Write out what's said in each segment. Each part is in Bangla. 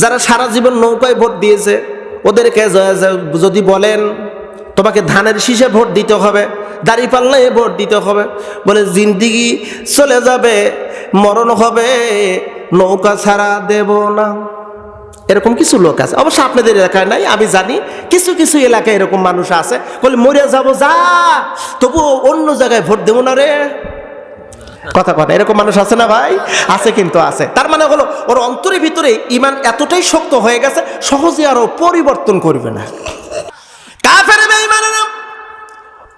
যারা সারা জীবন নৌকায় ভোট দিয়েছে, ওদেরকে যদি বলেন, তোমাকে ধানের শীষে ভোট দিতে হবে, দাড়ি পাল্লায় ভোট দিতে হবে, বলে জিন্দিগি চলে যাবে, মরণ হবে, নৌকা ছাড়া দেব না। এরকম কিছু লোক আছে। অবশ্য আপনাদের এলাকায় নাই, আমি জানি কিছু কিছু এলাকায় এরকম মানুষ আছে, বলে মরে যাব যা তবু অন্য জায়গায় ভোট দেবো না রে। কথা কথা এরকম মানুষ আছে না ভাই? আছে কিন্তু আছে। তার মানে হলো, ওর অন্তরের ভিতরে ইমান এতটাই শক্ত হয়ে গেছে, সহজে আরও পরিবর্তন করবে না। কাফের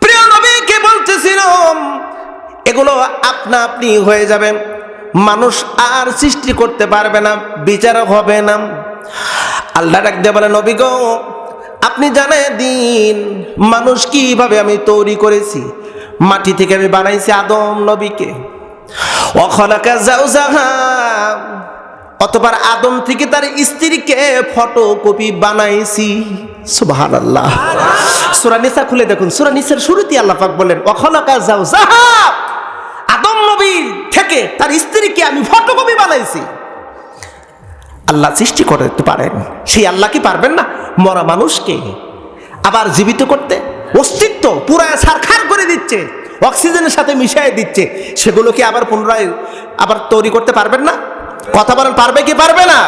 প্রিয় নবীকে বলতেছিলাম এগুলো আপনা আপনি হয়ে যাবে। মানুষ আর সৃষ্টি করতে পারবে না বিচার হবে না। আল্লাহ ডাক দিয়ে বলে, নবী গো, আপনি জানে দিন, মানুষ কীভাবে আমি তৈরি করেছি? মাটি থেকে আমি বানাইছি আদম নবীকে। অতবার আদম থেকে তার স্ত্রীকে ফটোকপি বানাইছি। আল্লাহ সুরা নিসা খুলে দেখুন, সুরা নিসার শুরুতে আল্লাহ পাক বলেন অখলাকা জাউজাহা আদম নবীর থেকে তার স্ত্রীকে আমি ফটোকপি বানাইছি। আল্লাহ সৃষ্টি করতে পারেন, সেই আল্লাহ কি পারবেন না? মরা মানুষকে আবার জীবিত করতে, অস্তিত্ব পুরা সারখার করে দিচ্ছে। অক্সিজেনের সাথে মিশিয়ে দিচ্ছে। সেগুলো কি আবার পুনরায় আবার তৈরি করতে পারবেন না? কথা বলেন, পারবে কি পারবে না?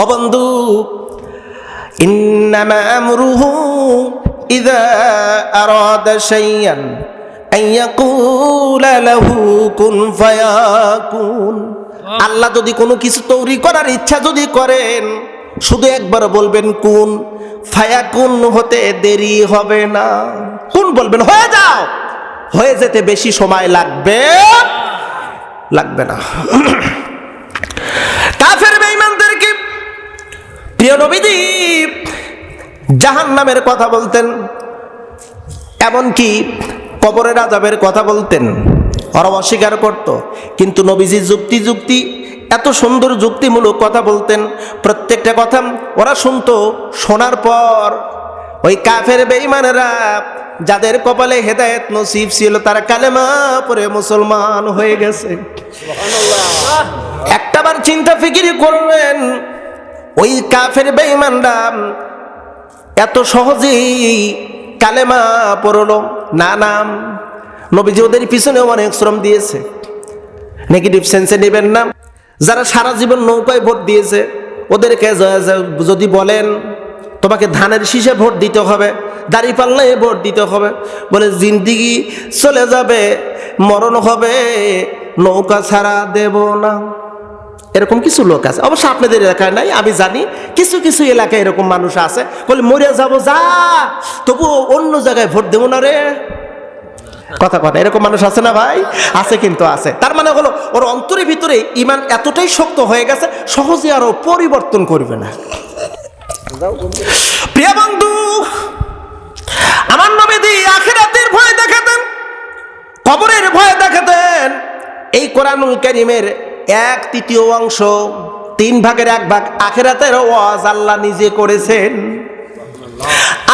ও বন্ধু, ইন্নামা আমরুহু আরাদা শাইয়ান আন ইয়াকুলা লাহু কুন ফায়াকুন। আল্লাহ যদি কোনো কিছু তৈরি করার ইচ্ছা যদি করেন, শুধু একবার বলবেন কোন। ফায়াকুন হতে দেরি হবে না। কোন বলবেন, হয়ে যাও। হয়ে যেতে বেশি সময় লাগবে? লাগবে না। কাফের বেঈমানদেরকে প্রিয় নবীদীপ জাহান নামের কথা বলতেন, এমনকি কবরের আজাবের কথা বলতেন। ওরা অস্বীকার করত। কিন্তু নবীজি যুক্তি যুক্তি, এত সুন্দর যুক্তিমূলক কথা বলতেন। প্রত্যেকটা কথা ওরা শুনতো। শোনার পর ওই কাফের বেঈমানেরা যাদের কপালে হেদায়েত নসিব ছিল তারা কালেমা পরে মুসলমান হয়ে গেছে। একটাবার চিন্তা ফিকিরি করবেন ওই কাফের বেঈমানরা এত সহজেই কালেমা পড়ল। না নাম নবীজি ওদের পিছনেও অনেক শ্রম দিয়েছে। নেগেটিভ সেন্সে নেবেন না। যারা সারা জীবন নৌকায় ভোট দিয়েছে ওদেরকে যদি বলেন তোমাকে ধানের শীষে ভোট দিতে হবে। দাড়ি পাল্লায় ভোট দিতে হবে। বলে, জিন্দিগি চলে যাবে, মরণ হবে, নৌকা ছাড়া দেব না। এরকম কিছু লোক আছে। অবশ্য আপনাদের এলাকায় নাই, আমি জানি কিছু কিছু এলাকায় এরকম মানুষ আছে। বলে, মরে যাব যা, তবু অন্য জায়গায় ভোট দেবো না রে। কথা কথা এরকম মানুষ আছে না ভাই? আছে কিন্তু আছে। তার মানে হলো, ওর অন্তরের ভিতরে ইমান এতটাই শক্ত হয়ে গেছে, সহজে আরও পরিবর্তন করবে না। প্রিয় বন্ধু আমার নবীদি আখিরাতের ভয় দেখাতেন, কবরের ভয় দেখাতেন। এই কোরআনুল করিমের এক তৃতীয় অংশ, তিন ভাগের এক ভাগ আখেরাতের ওয়াজ আল্লাহ নিজে করেছেন।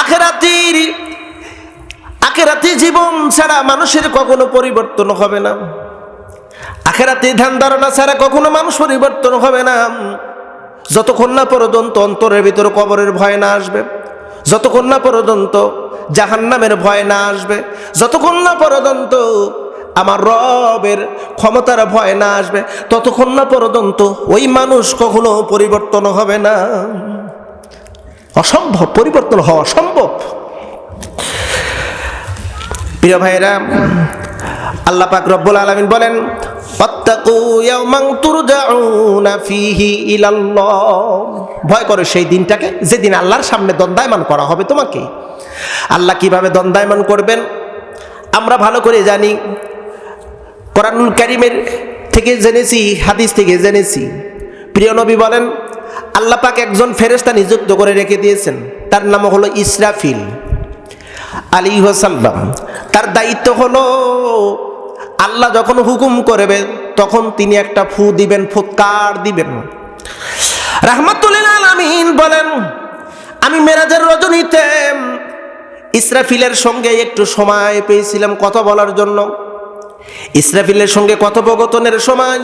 আখেরাতির আখেরাতি জীবন ছাড়া মানুষের কখনো পরিবর্তন হবে না। আখেরাতি ধ্যান ধারণা ছাড়া কখনো মানুষ পরিবর্তন হবে না। যতক্ষণ না পর্যন্ত অন্তরের ভিতরে কবরের ভয় না আসবে। যতক্ষণ না পর্যন্ত জাহান্নামের ভয় না আসবে, যতক্ষণ না পর্যন্ত আমার রবের ক্ষমতার ভয় না আসবে, ততক্ষণ না পর্যন্ত ওই মানুষ কখনো পরিবর্তন হবে না। অসম্ভব, পরিবর্তন হওয়া অসম্ভব। প্রিয় ভাইরা আল্লাহ পাক রব্বুল আলামিন বলেন ভয় করো সেই দিনটাকে, যেদিন আল্লাহর সামনে দণ্ডায়মান করা হবে তোমাকে। আল্লাহ কীভাবে দণ্ডায়মান করবেন? আমরা ভালো করে জানি। কোরআনুল কারিমের থেকে জেনেছি, হাদিস থেকে জেনেছি। প্রিয় নবী বলেন, আল্লাহ পাক একজন ফেরেস্তা নিযুক্ত করে রেখে দিয়েছেন। তার নাম হলো ইসরাফিল আলী সাল্লাম তার দায়িত্ব হলো, আল্লাহ যখন হুকুম করবে, তখন তিনি একটা ফু দিবেন, ফুৎকার দিবেন। রাহমাতুল্লিল আলামিন বলেন, আমি মেরাজের রজনীতে ইসরাফিলের সঙ্গে একটু সময় পেয়েছিলাম কথা বলার জন্য। ইসরাফিলের সঙ্গে কথোপকথনের সময়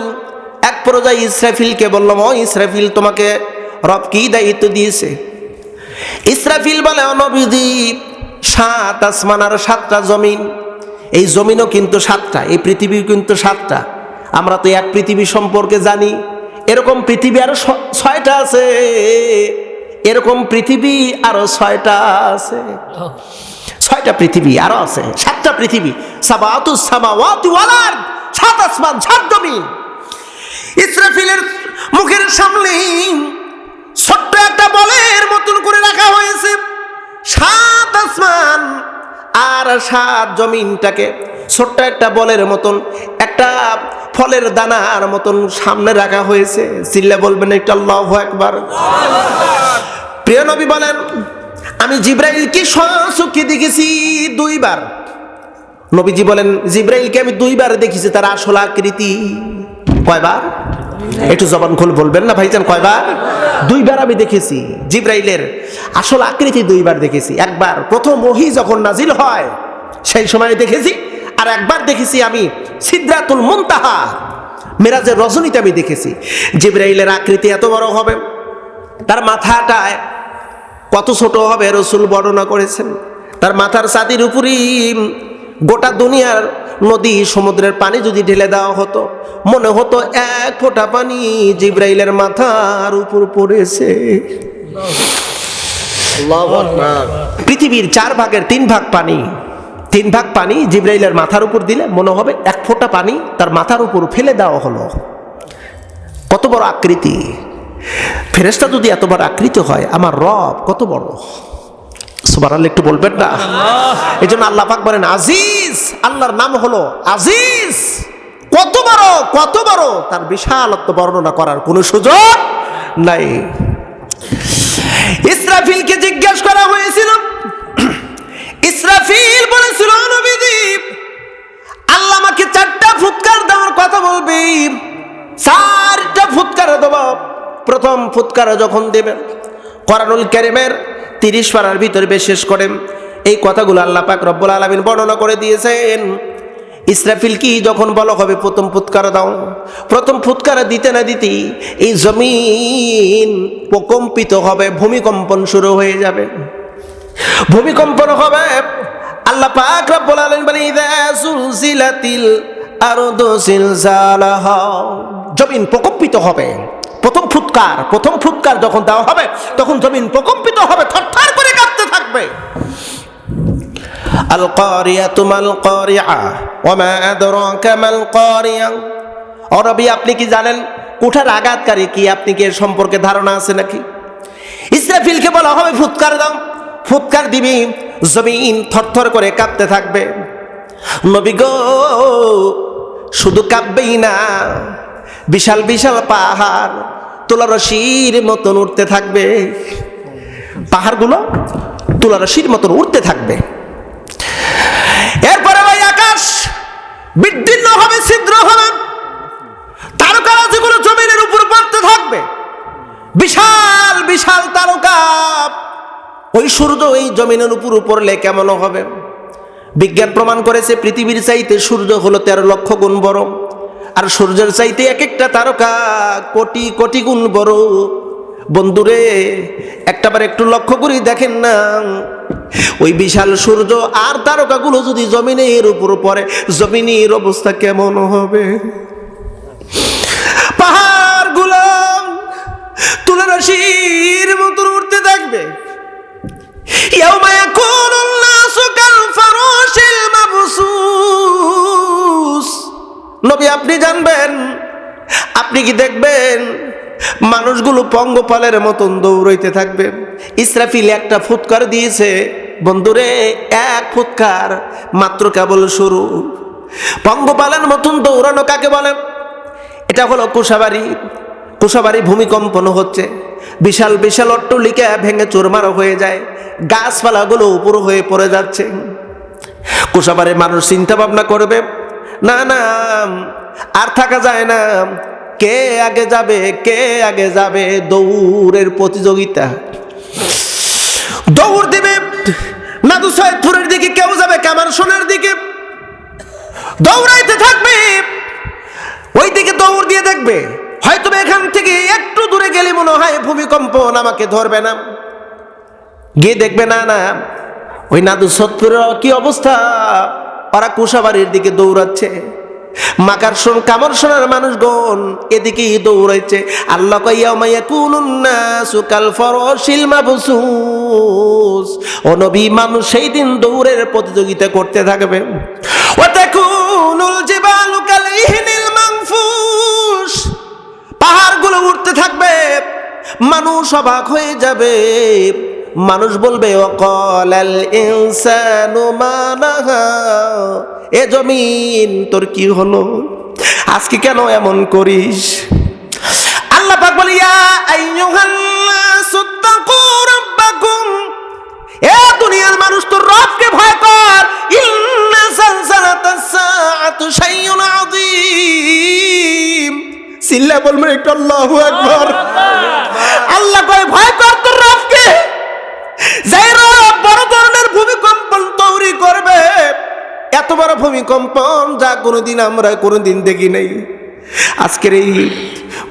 এক পর্যায়ে ইসরাফিলকে বললাম ও ইসরাফিল তোমাকে রব কি দায়িত্ব দিয়েছে? ইসরাফিল বলে, অনবিধি সাত আসমান আর সাতটা জমিন। এই জমিনও কিন্তু সাতটা, এই পৃথিবী কিন্তু সাতটা। আমরা তো এক পৃথিবী সম্পর্কে জানি, এরকম পৃথিবী আরও ছ- ছয়টা আছে। এরকম পৃথিবী আরও ছয়টা আছে। ছয়টা পৃথিবী আরও আছে, সাতটা পৃথিবী। সাবাতু সাত আসমান, সাত জমিন। ইসরাফিলের মুখের সামনে ছোট্ট একটা বলের মতন করে রাখা হয়েছে। সাত আর সাত জমিনটাকে ছোট্ট একটা বলের মতন, একটা ফলের দানার মতন সামনে রাখা হয়েছে। চিল্লা বলবেন একটু আল্লাহ একবার প্রিয় নবী বলেন, আমি জিব্রাইলকে সচক্ষে দেখেছি দুইবার। নবীজি বলেন, জিব্রাইলকে আমি দুইবার দেখেছি, তার আসল আকৃতি। কয়বার? একটু জবান খুলে বলবেন না ভাইজান কয়বার? দুইবার আমি দেখেছি, জিব্রাইলের আসল আকৃতি দুইবার দেখেছি। একবার প্রথম ওহি যখন নাজিল হয়, সেই সময় দেখেছি, আর একবার দেখেছি আমি সিদ্রাতুল মুনতাহা, মেরাজের রজনীতে আমি দেখেছি। জিব্রাইলের আকৃতি এত বড় হবে, তার মাথাটায় কত ছোট হবে রসুল বর্ণনা করেছেন। তার মাথার ছাতির উপরই গোটা দুনিয়ার নদী সমুদ্রের পানি যদি ঢেলে দেওয়া হতো মনে হতো এক ফোঁটা পানি জিব্রাইলের মাথার উপর পড়েছে। পৃথিবীর চার ভাগের তিন ভাগ পানি তিন ভাগ পানি জিব্রাইলের মাথার উপর দিলে মনে হবে এক ফোঁটা পানি তার মাথার উপর ফেলে দেওয়া হলো। কত বড় আকৃতি। ফেরেস্তা যদি এত বড় আকৃতি হয় আমার রব কত বড়। সুবার একটু বলবেন না? এই জন্য আল্লাহ পাক বলেন, আজিজ আল্লাহর নাম হলো আজিজ। কত বড় কত বড়? তার বিশালত্ব বর্ণনা করার কোনো সুযোগ নাই। ইসরাফিলকে জিজ্ঞেস করা হয়েছিল। ইসরাফিল বলেছিল নবীজি, আল্লাহ আমাকে চারটা ফুৎকার দেওয়ার কথা বলবি। চারটা ফুৎকার দেব। প্রথম ফুৎকার যখন দেবেন, কোরআনুল কারিমের তিরিশ পারার ভিতরে বিশেষ করেন। এই কথাগুলো আল্লাহ পাক রব্বুল আলমিন বর্ণনা করে দিয়েছেন। ইসরাফিল কি যখন বলা হবে, প্রথম ফুৎকার দাও। প্রথম ফুৎকার দিতে না দিতেই এই জমিন প্রকম্পিত হবে, ভূমিকম্পন শুরু হয়ে যাবে। ভূমিকম্পন হবে। আল্লাহ পাক রব্বুল আলামিন বলেন ইযা সুলসিলাতিল আরদু জমিন প্রকম্পিত হবে। প্রথম ফুৎকার প্রথম ফুৎকার যখন দেওয়া হবে, তখন জমিন প্রকম্পিত হবে, থরথর করে কাঁপতে থাকবে। আল কারিয়া ওয়া মা আদরাকা মাল কারিয়া ও আপনি কি জানেন কুঠার আঘাতকারী কি? আপনি কি এর সম্পর্কে ধারণা আছে নাকি? ইসরাফিলকে বলা হবে ফুৎকার দাও। ফুৎকার দিবি, জমিন থরথর করে কাঁপতে থাকবে। নবী গো, শুধু কাঁপবেই না বিশাল বিশাল পাহাড় তুলারশির মতন উঠতে থাকবে। পাহাড়গুলো তুলারশির মতন উঠতে থাকবে। এরপরে ওই আকাশ বিদীর্ণ হবে, ছিদ্র হবে। তারকারা যেগুলো জমিনের উপর পড়তে থাকবে, বিশাল বিশাল তারকা। ওই সূর্য এই জমিনের উপর পড়লে কেমন হবে? বিজ্ঞান প্রমাণ করেছে, পৃথিবীর চাইতে সূর্য হলো তেরো লক্ষ গুণ বড়। আর সূর্যের চাইতে এক একটা তারকা কোটি কোটি গুণ বড়। বন্ধুরে একটা বার একটু লক্ষ্য করি দেখেন না। ওই বিশাল সূর্য আর তারকাগুলো যদি জমিনের উপর পড়ে, জমিনের অবস্থা কেমন হবে? পাহাড়গুলো তুলে রাশির মতন উঠতে থাকবে। কোন ইয়াকুনুন নাসু কাল নবী, আপনি জানবেন, আপনি কি দেখবেন? মানুষগুলো পঙ্গপালের মতন দৌড়াইতে থাকবে। ইসরাফিল একটা ফুৎকার দিয়েছে, বন্ধুরে, এক ফুৎকার মাত্র কেবল শুরু। পঙ্গপালের মতন দৌড়ানো কাকে বলে? এটা হলো কুশাবাড়ি কুশাবাড়ি ভূমিকম্পন হচ্ছে। বিশাল বিশাল অট্টলিকা ভেঙে চুরমার হয়ে যায়। গাছপালাগুলো উপর হয়ে পড়ে যাচ্ছে। কুশাবাড়ির মানুষ চিন্তা ভাবনা করবে না না, আর থাকা যায় না। কে আগে যাবে, কে আগে যাবে দৌড়ের প্রতিযোগিতা। দৌড় দেবে, নাদু সৈয়দপুরের দিকে কেউ যাবে, কামার সোনার দিকে। দৌড়াইতে থাকবে ওই দিকে দৌড় দিয়ে দেখবে। হয়তো এখান থেকে একটু দূরে গেলে মনে হয় ভূমিকম্পন আমাকে ধরবে না। গিয়ে দেখবে, না না, ওই নাদু সত্তর কি অবস্থা? ওরা কুশাবাড়ির দিকে দৌড়াচ্ছে। মাকার শোন কামর শোনার মানুষগণ এদিকেই দৌড়াইছে। আল্লাহ কইয়া মাইয়া কুনুন্না সুকাল ফরশিল মাবসুস। ও নবী, মানুষ সেই দিন দৌড়ের প্রতিযোগিতা করতে থাকবে। ও তাকুনুল জিবালু কাল ইহনিল মানফুস। পাহাড়গুলো উঠতে থাকবে, মানুষ অবাক হয়ে যাবে। মানুষ বলবে অকলাল ইনসানু এ জমিন তোর কি হলো? আজকে কেন এমন করিস? আল্লাহ পাক বলে ইয়া আইয়ুহান নাসু তাকু রাব্বাকুম এ দুনিয়ার মানুষ তোর রবকে ভয় কর। ইন্না সালসালাতাস সাআতু শাইউন আযীম। সিল্লা বলবেন একটু আল্লাহু আকবার। আল্লাহ কয় ভয় কর যেই রব বড় ধরনের ভূমিকম্পন তৈরি করবে। এত বড় ভূমিকম্পন যা কোনোদিন আমরা কোনোদিন দেখি নাই। আজকের এই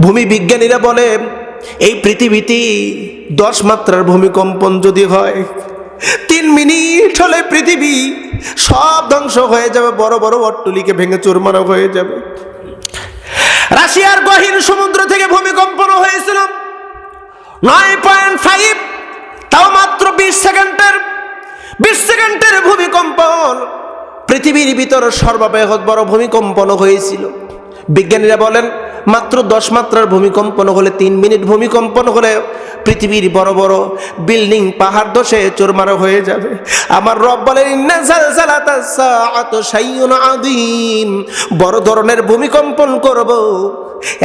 ভূমি বিজ্ঞানীরা বলে, এই পৃথিবীতে দশ মাত্রার ভূমিকম্পন যদি হয়, তিন মিনিট হলে পৃথিবী সব ধ্বংস হয়ে যাবে, বড় বড় অট্টলিকে ভেঙে চুরমারা হয়ে যাবে। রাশিয়ার গহীন সমুদ্র থেকে ভূমিকম্পন হয়েছিল নয় পয়েন্ট ফাইভ তাও মাত্র বিশ সেকেন্ডের বিশ সেকেন্ডের ভূমিকম্পন পৃথিবীর ভিতর সর্ববৃহৎ বড় ভূমিকম্পন হয়েছিল। বিজ্ঞানীরা বলেন, মাত্র দশ মাত্রার ভূমিকম্পন হলে তিন মিনিট ভূমিকম্পন হলে পৃথিবীর বড় বড় বিল্ডিং পাহাড় দশে চোরমারা হয়ে যাবে। আমার রব বলেন, "ইন্না জালজালাতাস সাআতু শাইউন আযীম। বড় ধরনের ভূমিকম্পন করব।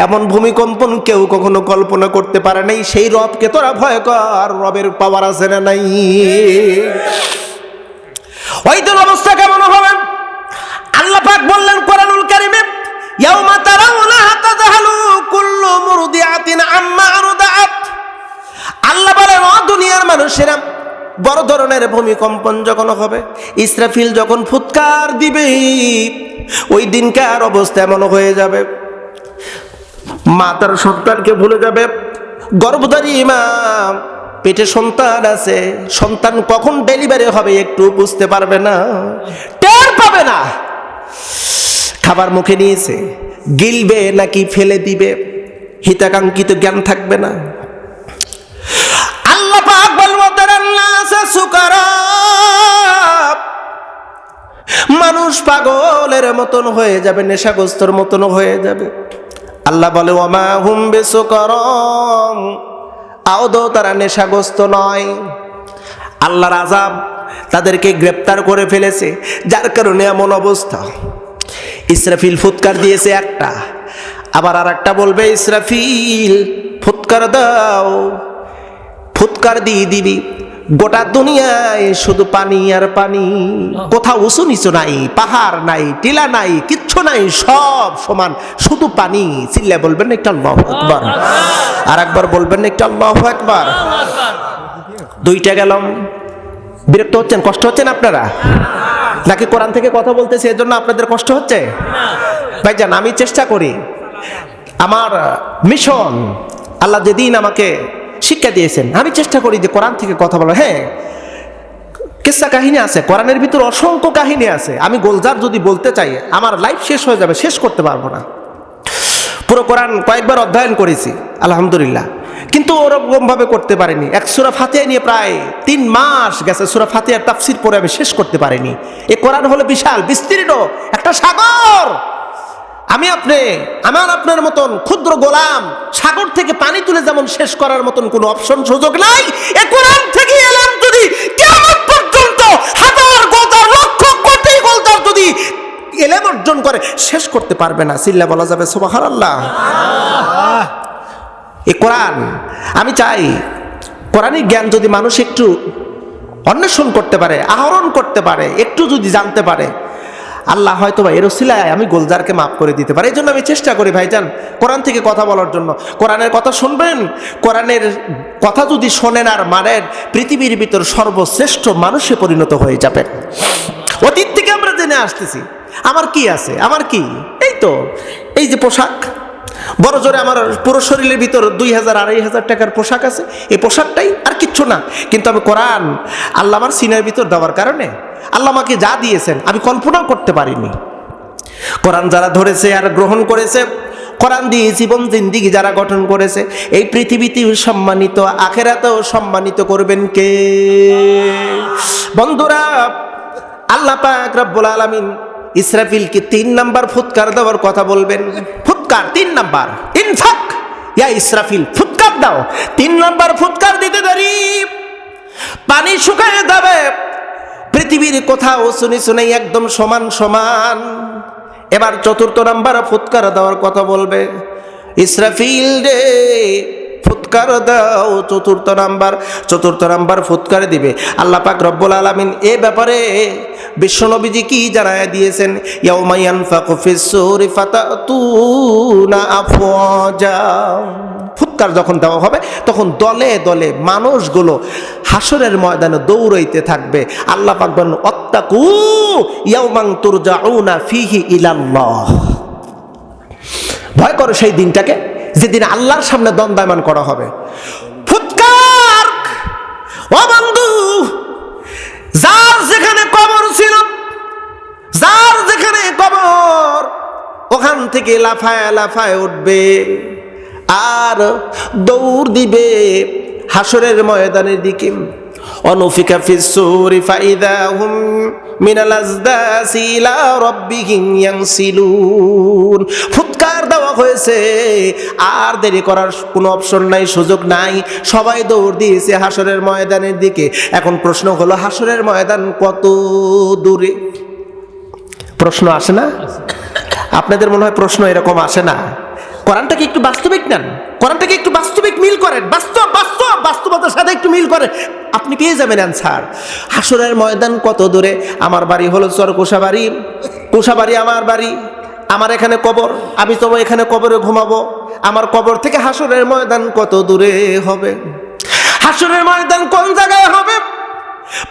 এমন ভূমিকম্পন কেউ কখনো কল্পনা করতে পারে নাই। সেই রবকে তোরা ভয় কর, রবের পাওয়ার আছে না নাই। ওই দিন অবস্থা কেমন হবে? আল্লাহ পাক বললেন কোরআনুল কারিমে, ইয়াউমা তারাউনাহা তাযহালু কুল্লু মুরদিআতিন আম্মা আরদাআত। আল্লাহ বলেন, ও দুনিয়ার মানুষেরা, বড় ধরনের ভূমিকম্পন যখন হবে, ইসরাফিল যখন ফুৎকার দিবে, ওই দিনকার অবস্থা এমন হয়ে যাবে। মা তার সন্তানকে ভুলে যাবে। গর্ভধারী মা, পেটে সন্তান আছে, সন্তান কখন ডেলিভারি হবে একটু বুঝতে পারবে না। টের পাবে না। খাবার মুখে নিয়েছে, গিলবে নাকি ফেলে দিবে, হিতাকাঙ্ক্ষিত জ্ঞান থাকবে না। আল্লাহ পাক বলব সুকারা। মানুষ পাগলের মতন হয়ে যাবে, নেশাগ্রস্তর মতন হয়ে যাবে। আল্লাহ বলে ওমা হুম বেসুকরম আদৌ তারা নেশাগ্রস্ত নয়। আল্লাহর আজাব তাদেরকে গ্রেপ্তার করে ফেলেছে, যার কারণে এমন অবস্থা। ইসরাফিল ফুৎকার দিয়েছে একটা, আবার আর একটা বলবে, ইসরাফিল, ফুৎকার দাও, ফুৎকার দিয়ে দিবি। গোটা দুনিয়ায় শুধু পানি আর পানি। কোথাও উঁচু নিচু নাই পাহাড় নাই টিলা নাই কিচ্ছু নাই সব সমান। শুধু পানি। চিল্লা বলবেন একটা আল্লাহ একবার আর একবার বলবেন একটা আল্লাহ একবার দুইটা গেলাম। বিরক্ত হচ্ছেন? কষ্ট হচ্ছেন আপনারা? নাকি কোরআন থেকে কথা বলতেছে এর জন্য আপনাদের কষ্ট হচ্ছে? ভাই ভাইজান আমি চেষ্টা করি। আমার মিশন আল্লাহ যেদিন আমাকে শিক্ষা দিয়েছেন। আমি চেষ্টা করি যে কোরআন থেকে কথা বলা হ্যাঁ কেসা কাহিনী আছে? কোরআনের ভিতর অসংখ্য কাহিনী আছে। আমি গোলজার যদি বলতে চাই, আমার লাইফ শেষ হয়ে যাবে, শেষ করতে পারব না। পুরো কোরআন কয়েকবার অধ্যয়ন করেছি, আলহামদুলিল্লাহ। কিন্তু ওরকমভাবে করতে পারিনি। এক সুরা ফাতিয়া নিয়ে প্রায় তিন মাস গেছে সুরা ফাতিয়ার তাফসির পরে আমি শেষ করতে পারিনি। এ কোরআন হলো বিশাল, বিস্তীর্ণ একটা সাগর! আমি আপনি, আমার আপনার মতন ক্ষুদ্র গোলাম, সাগর থেকে পানি তুলে যেমন শেষ করার মতন কোনো অপশন সুযোগ নাই, এ কোরআন থেকে এলাম যদি কেমন পর্যন্ত হাজার গোলদার লক্ষ কোটি গোলদার যদি এলেম অর্জন করে, শেষ করতে পারবে না। সিল্লা বলা যাবে সোবাহার আল্লাহ এ কোরআন, আমি চাই, কোরআনিক জ্ঞান যদি মানুষ একটু অন্বেষণ করতে পারে, আহরণ করতে পারে, একটু যদি জানতে পারে আল্লাহ হয়তো বা এরসিলায় আমি গোলজারকে মাফ করে দিতে পারি। এই জন্য আমি চেষ্টা করি ভাইজান, কোরআন থেকে কথা বলার জন্য। কোরআনের কথা শুনবেন, কোরআনের কথা যদি শোনেন আর মানেন, পৃথিবীর ভিতর সর্বশ্রেষ্ঠ মানুষে পরিণত হয়ে যাবেন। অতীত থেকে আমরা জেনে আসতেছি। আমার কি আছে? আমার কি? এই তো, এই যে পোশাক। বড় জোরে আমার পুরো শরীরের ভিতর দুই হাজার, আড়াই হাজার টাকার পোশাক আছে। এই পোশাকটাই আর কিচ্ছু না। কিন্তু আমি কোরআন আল্লাহ আমার সিনের ভিতর দেওয়ার কারণে আল্লাহ আমাকে যা দিয়েছেন আমি কল্পনাও করতে পারিনি। কোরআন যারা ধরেছে আর গ্রহণ করেছে, কোরআন দিয়ে জীবন, জিন্দিগি যারা গঠন করেছে, এই পৃথিবীতেও সম্মানিত, আখেরাতেও সম্মানিত করবেন কে? বন্ধুরা, আল্লাহ পাক রব্বুল আলামিন ইসরাফিলকে তিন নাম্বার ফুৎকার দেওয়ার কথা বলবেন। ফুৎকার, তিন নাম্বার। ইনফাক! ইয়া ইসরাফিল, ফুৎকার দাও। তিন নাম্বার ফুৎকার দিতে দেরি। পানি শুকায় যাবে। পৃথিবীর কোথাও শুনি শুনেই একদম সমান সমান। এবার চতুর্থ নাম্বার ফুৎকার দেওয়ার কথা বলবে। ইসরাফিল রে ফুৎকার দাও, চতুর্থ নাম্বার চতুর্থ নাম্বার ফুৎকার দিবে। আল্লাহ পাক রব্বুল আলামিন এ ব্যাপারে বিশ্বনবীজি কি জানায় দিয়েছেন? ইয়াউমায়ান ফাকুফিস সূরি ফাতাতুনা আফওয়াজা। ফুৎকার যখন দেওয়া হবে, তখন দলে দলে মানুষগুলো হাসরের ময়দানে দৌড়াইতে থাকবে। আল্লাহ পাক বলেন, অত্তাকু ইয়াউমান তুরজাউনা ফিহি ইলাল্লাহ। ভয় করো সেই দিনটাকে। যেদিন আল্লাহর সামনে দণ্ডায়মান করা হবে। ফুৎকার! ও বন্ধু, যার যেখানে কবর ছিল, যার যেখানে কবর, ওখান থেকে লাফায় লাফায় উঠবে আর দৌড় দিবে হাসরের ময়দানের দিকে। অনুফিকা ফিসুরি ফাইদা হুম মিনাল আজদাসি ইলা রাব্বিহিম ইয়ানসিলুন ফুৎকার দেওয়া হয়েছে, আর দেরি করার কোনো অপশন নাই, সুযোগ নাই। সবাই দৌড় দিয়েছে হাসরের ময়দানের দিকে। এখন প্রশ্ন হলো হাসরের ময়দান কত দূরে? প্রশ্ন আসে না? আপনাদের মনে হয় প্রশ্ন এরকম আসে না? কোরআনটাকে একটু বাস্তবিক নেন। কোরআনটাকে একটু বাস্তবিক মিল করেন। বাস্তব বাস্তব, বাস্তবতার সাথে একটু মিল করেন। আপনি পেয়ে যাবেন অ্যান্সার। হাসরের ময়দান কত দূরে? আমার বাড়ি হলো চর কোষাবাড়ি কোষাবাড়ি আমার বাড়ি। আমার এখানে কবর। আমি তো এখানে কবরে ঘুমাবো। আমার কবর থেকে হাসরের ময়দান কত দূরে হবে? হাসরের ময়দান কোন জায়গায় হবে?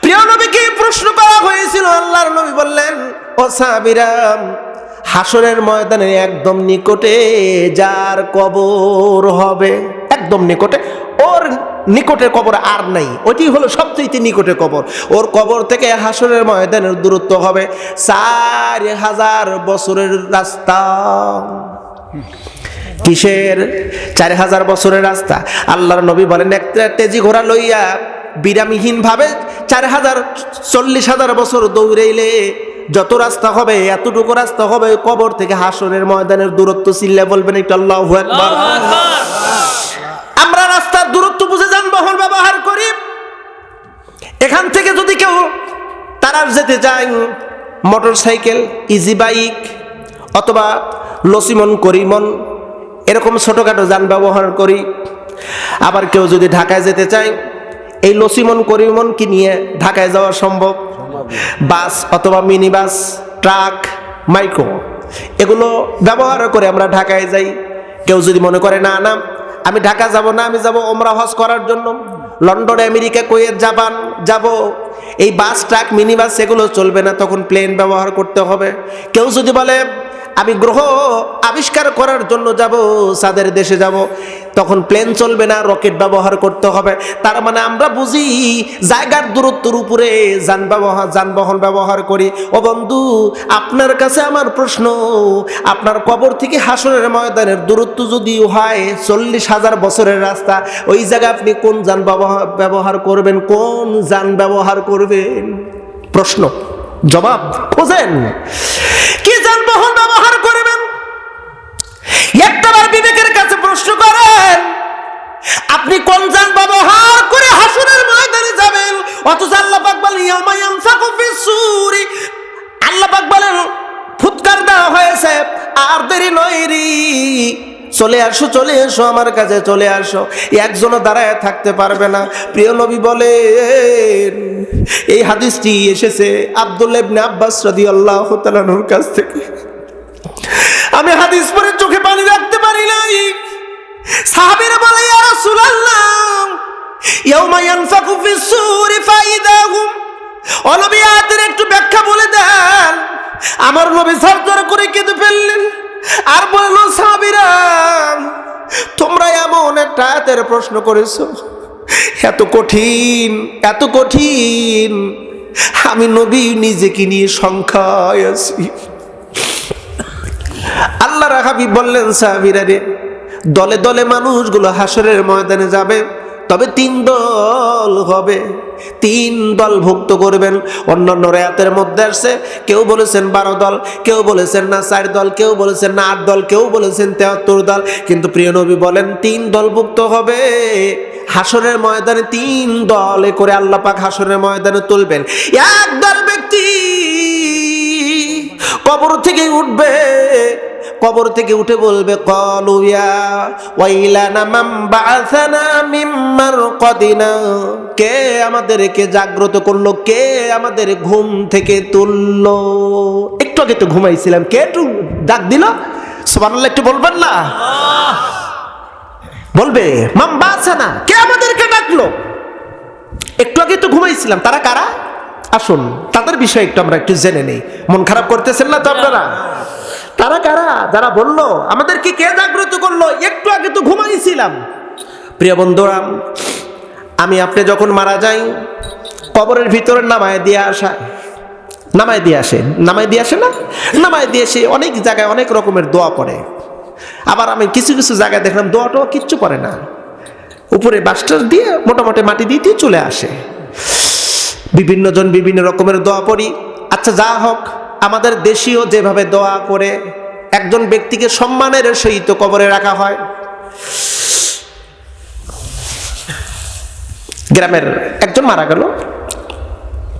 প্রিয় নবীকে প্রশ্ন করা হয়েছিল। আল্লাহর নবী বললেন, ও সাবিরাম হাসরের ময়দানের একদম নিকটে যার কবর হবে। একদম নিকটে। ওর নিকটের কবর আর নাই। ওটি হলো সবচেয়ে নিকটে কবর। ওর কবর থেকে হাসরের ময়দানের দূরত্ব হবে চার হাজার বছরের রাস্তা। কিসের? চার হাজার বছরের রাস্তা। আল্লাহর নবী বলেন একটা তেজি ঘোড়া লইয়া বিরামহীন ভাবে চার হাজার চল্লিশ হাজার বছর দৌড়াইলে যত রাস্তা হবে এতটুকু রাস্তা হবে কবর থেকে হাসনের ময়দানের দূরত্ব চিল্লে বলবেন একটু আল্লাহ একবার আমরা রাস্তার দূরত্ব বুঝে যানবাহন ব্যবহার করি। এখান থেকে যদি কেউ তারা যেতে চায় মোটর সাইকেল ইজি বাইক অথবা লসিমন করিমন এরকম ছোটোখাটো যান ব্যবহার করি। আবার কেউ যদি ঢাকায় যেতে চায় এই লসিমন করিমন কি নিয়ে ঢাকায় যাওয়া সম্ভব। বাস অথবা মিনি বাস ট্রাক, মাইক্রো। এগুলো ব্যবহার করে আমরা ঢাকায় যাই। কেউ যদি মনে করে, না না, আমি ঢাকা যাব না, আমি যাব ওমরা হজ করার জন্য। লন্ডন, আমেরিকা, কুয়েত, জাপান যাব। এই বাস, ট্রাক মিনি বাস এগুলো চলবে না, তখন প্লেন ব্যবহার করতে হবে। কেউ যদি বলে আমি গ্রহ আবিষ্কার করার জন্য যাব, সাদের দেশে যাব। তখন প্লেন চলবে না, রকেট ব্যবহার করতে হবে। তার মানে আমরা বুঝি জায়গার দূরত্বর উপরে যান ব্যবহার যানবাহন ব্যবহার করি। ও বন্ধু, আপনার কাছে আমার প্রশ্ন, আপনার কবর থেকে হাসনের ময়দানের দূরত্ব যদি হয়, চল্লিশ হাজার বছরের রাস্তা, ওই জায়গায় আপনি কোন যান ব্যবহার ব্যবহার করবেন, কোন যান ব্যবহার করবেন? প্রশ্ন। জবাব খোঁজেন কি যানবাহন ব্যবহার করবেন? একটাবার বিবেকের কাছে প্রশ্ন করেন, আপনি কোন যান ব্যবহার করে হাসুরের ময়দানে যাবেন? অথচ আল্লাহ পাক বলেন, ইয়াউমা ইয়ানফাকু আল্লাহ পাক বলেন, ফুৎকার দেওয়া হয়েছে, আর দেরি নয় চলে আসো, চলে এসো, আমার কাছে চলে আসো। একজনও দাঁড়ায় থাকতে পারবে না। প্রিয় নবী বলেন, এই হাদিসটি এসেছে আব্দুল্লাহ ইবনে আব্বাস রাদিয়াল্লাহু তাআলার কাছ থেকে। আমি হাদিস পরে চোখে পানি রাখতে পারি নাই। সাহাবীরা বলে, ইয়া রাসূলুল্লাহ, ইয়াউমা ইয়ানফাকু ফিস-সূরি ফাইদাহুম। অনবী আয়াতের একটু ব্যাখ্যা বলে দেন। আমার নবী সার্জার করে কেঁদে ফেললেন। আর বলল, সাবিরা, তোমরা এমন একটা আয়াতের প্রশ্ন করেছ। এত কঠিন এত কঠিন। আমি নবী নিজেকে নিয়ে সংখ্যায় আছি। আল্লাহ রাহাবি বললেন সাহাবিরা রে, দলে দলে মানুষগুলো হাসরের ময়দানে যাবে। তবে তিন দল হবে। তিন দল ভুক্ত করবেন। অন্যান্য রেয়াতের মধ্যে আসছে, কেউ বলেছেন বারো দল, কেউ বলেছেন না চার দল, কেউ বলেছেন না আট দল, কেউ বলেছেন তেহাত্তর দল। কিন্তু প্রিয় নবী বলেন, তিন দল ভুক্ত হবে। হাসনের ময়দানে তিন দলে করে আল্লাপাক হাসনের ময়দানে তুলবেন। এক দল ব্যক্তি কবর থেকে উঠবে কবর থেকে উঠে বলবে কলুয়া ওয়াইলানা মাম বাআসানা মিম্মার কদিনা কে আমাদেরকে জাগ্রত করল? কে আমাদের ঘুম থেকে তুললো? একটু আগে তো ঘুমাইছিলাম। কে একটু ডাক দিল? সুবহানাল্লাহ, একটু বলবেন না? বলবে মাম বাআসানা। কে আমাদেরকে ডাকলো? একটু আগে তো ঘুমাইছিলাম। তারা কারা? আসুন, তাদের বিষয়ে একটু আমরা একটু জেনে নেই। মন খারাপ করতেছেন না তো আপনারা? তারা কারা? যারা বলল, আমাদেরকে কে জাগ্রত করল? একটু আগে তো ঘুমাইছিলাম। প্রিয় বন্ধুরা, আমি আপনি যখন মারা যাই, কবরের ভিতরে নামায় দিয়ে আসা, নামায় দিয়ে আসে, নামায় দিয়ে আসে না? নামায় দিয়ে এসে অনেক জায়গায় অনেক রকমের দোয়া পড়ে আবার আমি কিছু কিছু জায়গায় দেখলাম দোয়াটাও কিচ্ছু করে না। উপরে বাস্টার দিয়ে মোটামুটি মাটি দিয়ে দিয়ে চলে আসে। বিভিন্ন জন বিভিন্ন রকমের দোয়া পড়ি। আচ্ছা যা হোক আমাদের দেশীয় যেভাবে দোয়া করে একজন ব্যক্তিকে সম্মানের সহিত কবরে রাখা হয়। গ্রামের একজন মারা গেল।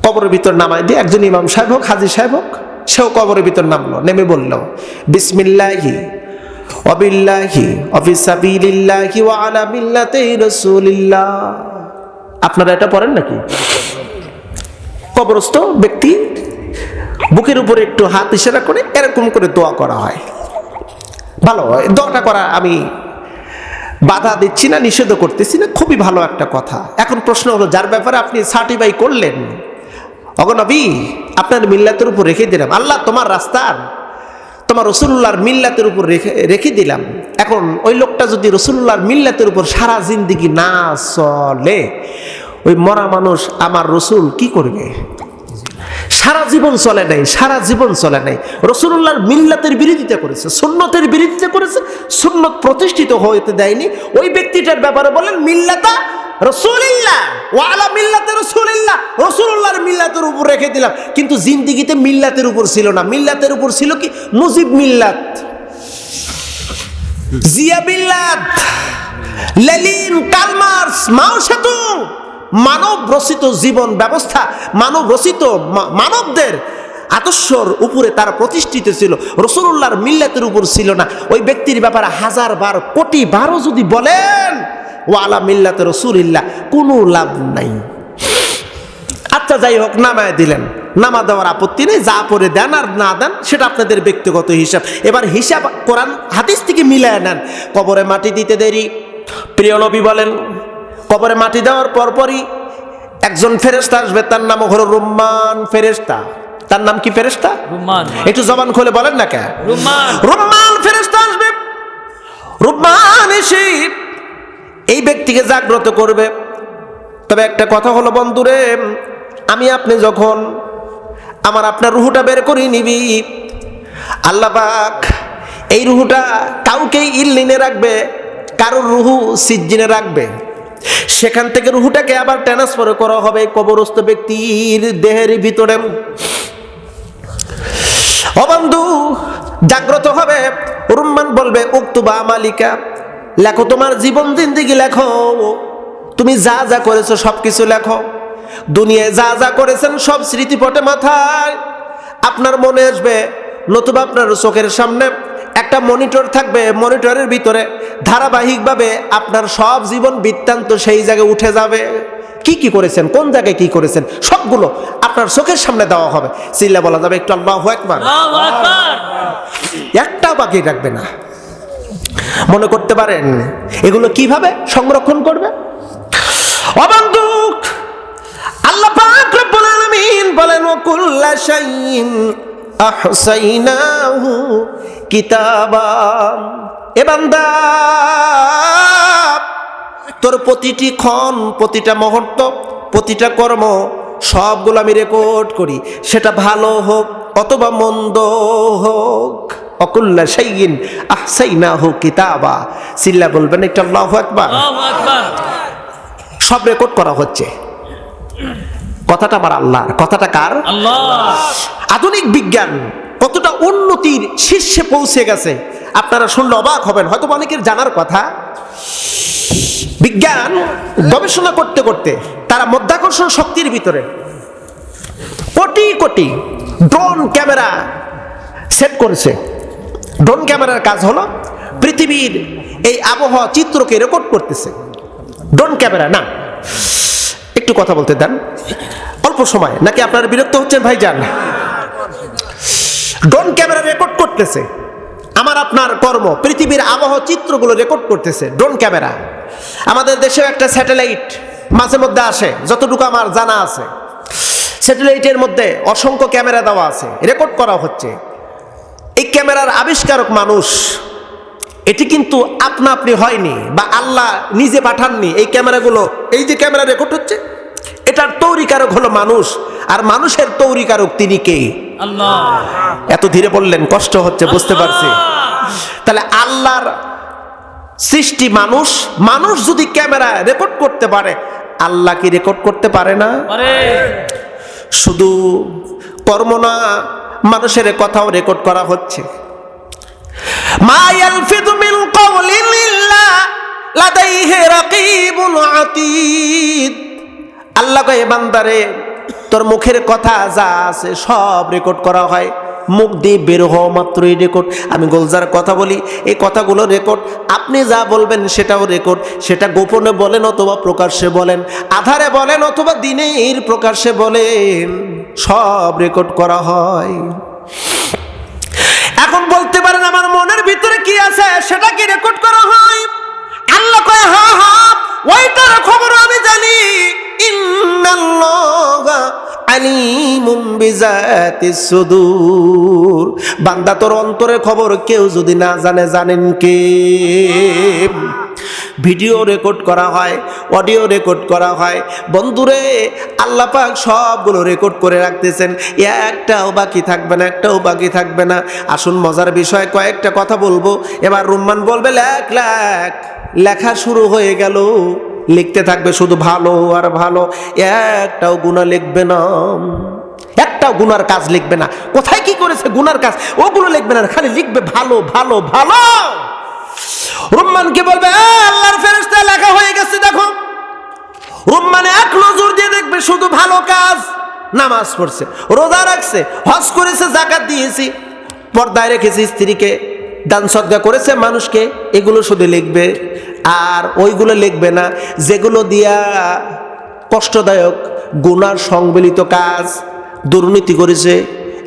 কবরের ভিতর নামায় দিয়ে একজন ইমাম সাহেব হোক, হাজি সাহেব হোক, সেও কবরের ভিতর নামলো, নেমে বলল, বিসমিল্লাহি অবিল্লাহি অফিসাবিল্লাহি ওয়া আলা মিল্লাতি রাসূলিল্লাহ। আপনারা এটা পড়েন নাকি? কবরস্থ ব্যক্তি বুকের উপরে একটু হাত ইশারা করে এরকম করে দোয়া করা হয়। ভালো, দোয়াটা করা আমি বাধা দিচ্ছি না, নিষেধ করতেছি না, খুবই ভালো একটা কথা। এখন প্রশ্ন হলো, যার ব্যাপারে আপনি সার্টিফাই করলেন অগনবী আপনার মিল্লাতের উপর রেখে দিলাম। আল্লাহ তোমার রাস্তার, তোমার রসুল্লাহর মিল্লাতের উপর রেখে রেখে দিলাম। এখন ওই লোকটা যদি রসুল্লাহর মিল্লাতের উপর সারা জিন্দিগি না চলে, ওই মরা মানুষ আমার রসুল কি করবে? সারা জীবন চলে নাই, সারা জীবন চলে নাই। রসুল্লাহর মিল্লাতের বিরোধিতা করেছে, সুন্নতের বিরোধিতা করেছে, সুন্নত প্রতিষ্ঠিত হতে দেয়নি। ওই ব্যক্তিটার ব্যাপারে বলেন, মিল্লাতা রসুলিল্লাহ, ওয়ালা রসুল্লাহর মিল্লাতের উপর রেখে দিলাম। কিন্তু মিল্লাতের উপর ছিল না। মিল্লাতের উপর ছিল কি? মুজিব মিল্লাত। জিয়া মিল্লাত, লেলিন মাও সেতু মানব রচিত জীবন ব্যবস্থা মানব রচিত মানবদের আদর্শর উপরে তারা প্রতিষ্ঠিত ছিল। রসুল্লাহর মিল্লাতের উপর ছিল না। ওই ব্যক্তির ব্যাপারে হাজার বার, কোটি বারও যদি বলেন ও আলা মিল্লাতে রসুলিল্লাহ, কোনো লাভ নাই। আচ্ছা যাই হোক, নামায় দিলেন। নামা দেওয়ার আপত্তি নেই, যা পরে দেন আর না দেন, সেটা আপনাদের ব্যক্তিগত হিসাব। এবার হিসাব কোরআন, হাদিস থেকে মিলায় নেন। কবরে মাটি দিতে দেরি। প্রিয় নবী বলেন কবরে মাটি দেওয়ার পরপরই একজন ফেরেস্তা আসবে তার নাম হলো রুম্মান ফেরেস্তা তার নাম কি ফেরেস্তা রুম্মান। একটু জবান খুলে বলেন না কে রুম্মান। রুম্মান ফেরেস্তা আসবে। রুম্মান এসে এই ব্যক্তিকে জাগ্রত করবে। তবে একটা কথা হলো বন্ধুরে আমি আপনি যখন আমার আপনার রুহুটা বের করে নিবি আল্লাপাক এই রুহুটা কাউকেই ইল্লিনে রাখবে কারোর রুহু সিজ্জিনে রাখবে। সেখান থেকে রুহুটাকে আবার ট্রান্সফার করা হবে কবরস্থ ব্যক্তির দেহের ভিতরে। অবন্ধু জাগ্রত হবে। রুম্মান বলবে, উক্তুবা মালিকা, লেখো তোমার জীবন জিন্দিগি লেখো। তুমি যা যা করেছ সব কিছু লেখো। দুনিয়ায় যা যা করেছেন সব স্মৃতিপটে মাথায়। আপনার মনে আসবে, নতুবা আপনার চোখের সামনে একটা মনিটর থাকবে মনিটরের ভিতরে ধারাবাহিকভাবে আপনার সব জীবন বৃত্তান্ত সেই জায়গায় উঠে যাবে। কি কি করেছেন? কোন জায়গায় কি করেছেন? সবগুলো আপনার চোখের সামনে দেওয়া হবে। চিল্লা বলা যাবে একটু আল্লাহ একবার একটাও বাকি রাখবে না। মনে করতে পারেন এগুলো কীভাবে সংরক্ষণ করবে? অবন্ধুক আল্লাহ পাক রব্বুল আলামিন বলেন ওয়া কুল্লা শাইইন আহসাইনাহু কিতাবা। এ বান্দা তোর প্রতিটি ক্ষণ প্রতিটা মুহূর্ত প্রতিটা কর্ম সবগুলো আমি রেকর্ড করি। সেটা ভালো হোক অথবা মন্দ হোক। অকুল্লা সাইগিন আহসাইনা হোক কিতাবা। সিল্লা বলবেন একটা আল্লাহ একবার সব রেকর্ড করা হচ্ছে। কথাটা আমার আল্লাহর। কথাটা কার? আধুনিক বিজ্ঞান। কতটা উন্নতির শীর্ষে পৌঁছে গেছে। আপনারা শুনলে অবাক হবেন, হয়তো অনেকের জানার কথা। বিজ্ঞান গবেষণা করতে করতে তারা মধ্যাকর্ষণ শক্তির ভিতরে কোটি কোটি ড্রোন ক্যামেরা সেট করেছে। ড্রোন ক্যামেরার কাজ হলো পৃথিবীর এই আবহাওয়া চিত্রকে রেকর্ড করতেছে। ড্রোন ক্যামেরা, না, একটু কথা বলতে দেন। অল্প সময়, নাকি আপনারা বিরক্ত হচ্ছেন ভাই ভাইজান? ড্রোন ক্যামেরা রেকর্ড করতেছে। আমার, আপনার কর্ম, পৃথিবীর আবহাওয়া চিত্রগুলো রেকর্ড করতেছে ড্রোন ক্যামেরা। আমাদের দেশেও একটা স্যাটেলাইট মাঝে মধ্যে আসে, যতটুকু আমার জানা আছে। স্যাটেলাইটের মধ্যে অসংখ্য ক্যামেরা দেওয়া আছে, রেকর্ড করা হচ্ছে। এই ক্যামেরার আবিষ্কারক মানুষ, এটি কিন্তু আপনা আপনি হয়নি বা আল্লাহ নিজে পাঠাননি এই ক্যামেরাগুলো। এই যে ক্যামেরা রেকর্ড হচ্ছে এটার তৈরিকারক হলো মানুষ। আর মানুষের তৈরিকারক তিনি কে? এত ধীরে বললেন কষ্ট হচ্ছে বুঝতে পারছি। তাহলে আল্লাহর সৃষ্টি মানুষ মানুষ যদি ক্যামেরা রেকর্ড করতে পারে আল্লাহ কি রেকর্ড করতে পারে না? শুধু কর্ম না মানুষের কথাও রেকর্ড করা হচ্ছে। মা ইয়ালফিযু কাওলিন লাদাইহি রাকীবুন আতীদ। আল্লাহ কয় বান্দারে, তোর মুখের কথা যা আছে সব রেকর্ড করা হয়। মুখ দিয়ে বের হওয়া মাত্রই রেকর্ড আমি গোলজার কথা বলি, এই কথাগুলো রেকর্ড আপনি যা বলবেন সেটাও রেকর্ড সেটা গোপনে বলেন অথবা প্রকাশ্যে বলেন। আধারে বলেন অথবা দিনের প্রকাশ্যে বলেন, সব রেকর্ড করা হয়। এখন বলতে পারেন আমার মনের ভিতরে কি আছে, সেটা কি রেকর্ড করা হয়? আল্লাহ কয়, হা হা, ওইটার খবর আমি জানি। বান্দা তোর অন্তরের খবর কেউ যদি না জানে, জানেন কে? ভিডিও রেকর্ড করা হয়, অডিও রেকর্ড করা হয়। বন্ধুরে, আল্লাহ পাক সবগুলো রেকর্ড করে রাখতেছেন। একটাও বাকি থাকবে না, একটাও বাকি থাকবে না। আসুন, মজার বিষয়, কয়েকটা কথা বলব। এবার রুম্মান বলবে, লেখ লেখ, লেখা শুরু হয়ে গেল। লিখতে থাকবে শুধু ভালো আর ভালো। একটাও গুণা লিখবে না। একটাও গুনার কাজ লিখবে না। কোথায় কি করেছে গুনার কাজ? ওগুলো লিখবে না, খালি লিখবে ভালো ভালো ভালো। রুম্মানকে বলবে? আল্লাহর ফেরেশতা লেখা হয়ে গেছে, দেখো। রুম্মানে এক নজর দিয়ে দেখবে শুধু ভালো কাজ। নামাজ পড়ছে, রোজা রাখছে, হজ করেছে জাকাত দিয়েছি, পর্দায় রেখেছে স্ত্রীকে, দান সদ্গা করেছে মানুষকে, এগুলো শুধু লিখবে। আর ওইগুলো লিখবে না। যেগুলো দিয়া কষ্টদায়ক, গুনার সংবলিত কাজ, দুর্নীতি করেছে,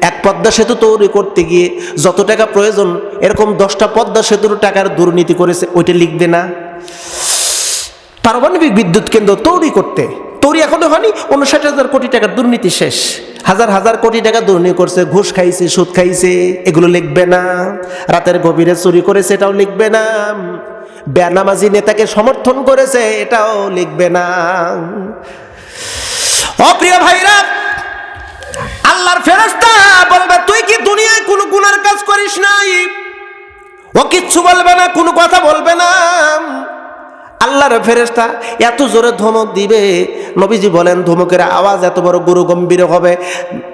এক পদ্মা সেতু তৈরি করতে গিয়ে যত টাকা প্রয়োজন, এরকম দশটা পদ্মা সেতুর টাকার দুর্নীতি করেছে, ওইটা লিখবে না। পারমাণবিক বিদ্যুৎ কেন্দ্র তৈরি করতে। তৈরি এখনও হয়নি, উনষাট হাজার কোটি টাকার দুর্নীতি শেষ। হাজার হাজার কোটি টাকা দুর্নীতি করছে, ঘুষ খাইছে, সুদ খাইছে, এগুলো লিখবে না। রাতের গভীরে চুরি করেছে, এটাও লিখবে না। বেনামাজি নেতাকে সমর্থন করেছে, এটাও লিখবে না। অপ্রিয় ভাইরা, আল্লাহর ফেরস্তা বলবে, তুই কি দুনিয়ায় কোনো গুনার কাজ করিস নাই? ও কিচ্ছু বলবে না, কোনো কথা বলবে না। আল্লাহর ফেরেস্তা এত জোরে ধমক দিবে। নবীজি বলেন, ধমকের আওয়াজ এত বড় গুরু গম্ভীর হবে।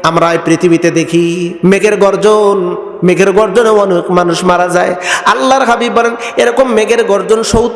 আমরা এই পৃথিবীতে দেখি মেঘের গর্জন, মেঘের গর্জনে অনেক মানুষ মারা যায়। আল্লাহর হাবিব বলেন, এরকম মেঘের গর্জন সত্তর